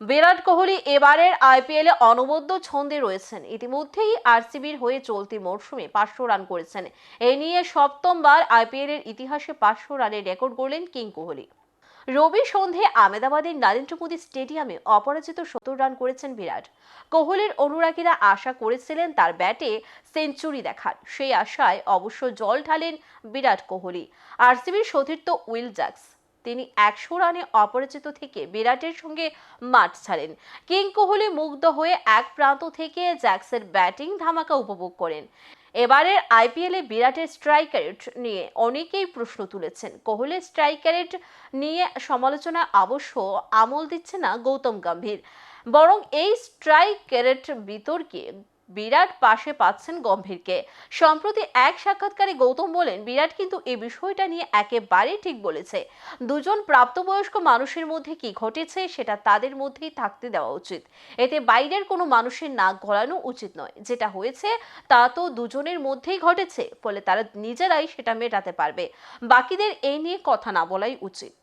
বিরাট কোহলি এবারের আইপিএলে অনবদ্য ছন্দে রয়েছেন। ইতিমধ্যেই আরসিবির হয়ে চলতি মরশুমে পাঁচশো রান করেছেন। এ নিয়ে সপ্তমবার আইপিএলের ইতিহাসে পাঁচশো রানের রেকর্ড গড়লেন কিং কোহলি। রবি সন্ধে আমেদাবাদের নরেন্দ্র মোদী স্টেডিয়ামে অপরাজিত সত্তর রান করেছেন বিরাট। কোহলির অনুরাগীরা আশা করেছিলেন তার ব্যাটে সেঞ্চুরি দেখার। সেই আশায় অবশ্য জল ঢালেন বিরাট কোহলি। আরসিবির সতীর্থ উইল জ্যাক্স। তিনি একশো রানে অপরাজিত থেকে বিরাটের সঙ্গে মাঠ ছাড়েন। কিং কোহলি মুগ্ধ হয়ে এক প্রান্ত থেকে জ্যাক্সের ব্যাটিং ধামাকা উপভোগ করেন। এবারের আইপিএলে বিরাটের স্ট্রাইক রেট নিয়ে অনেকেই প্রশ্ন তুলেছেন। কোহলির স্ট্রাইক রেট নিয়ে সমালোচনা অবশ্য আমল দিচ্ছে না গৌতম গম্ভীর। বরং এই স্ট্রাইক রেট বিতর্কে বিরাট পাশে পাচ্ছেন গম্ভীরকে। সম্প্রতি এক সাক্ষাৎকারে গৌতম বলেন, বিরাট কিন্তু এই বিষয়টা নিয়ে একেবারেই ঠিক বলেছে। দুজন প্রাপ্তবয়স্ক মানুষের মধ্যে কি ঘটেছে সেটা তাদের মধ্যেই থাকতে দেওয়া উচিত। এতে বাইরের কোনো মানুষের নাক গলানো উচিত নয়। যেটা হয়েছে, তা তো দুজনের মধ্যেই ঘটেছে, ফলে তারা নিজেরাই সেটা মেটাতে পারবে। বাকিদের এই নিয়ে কথা না বলাই উচিত।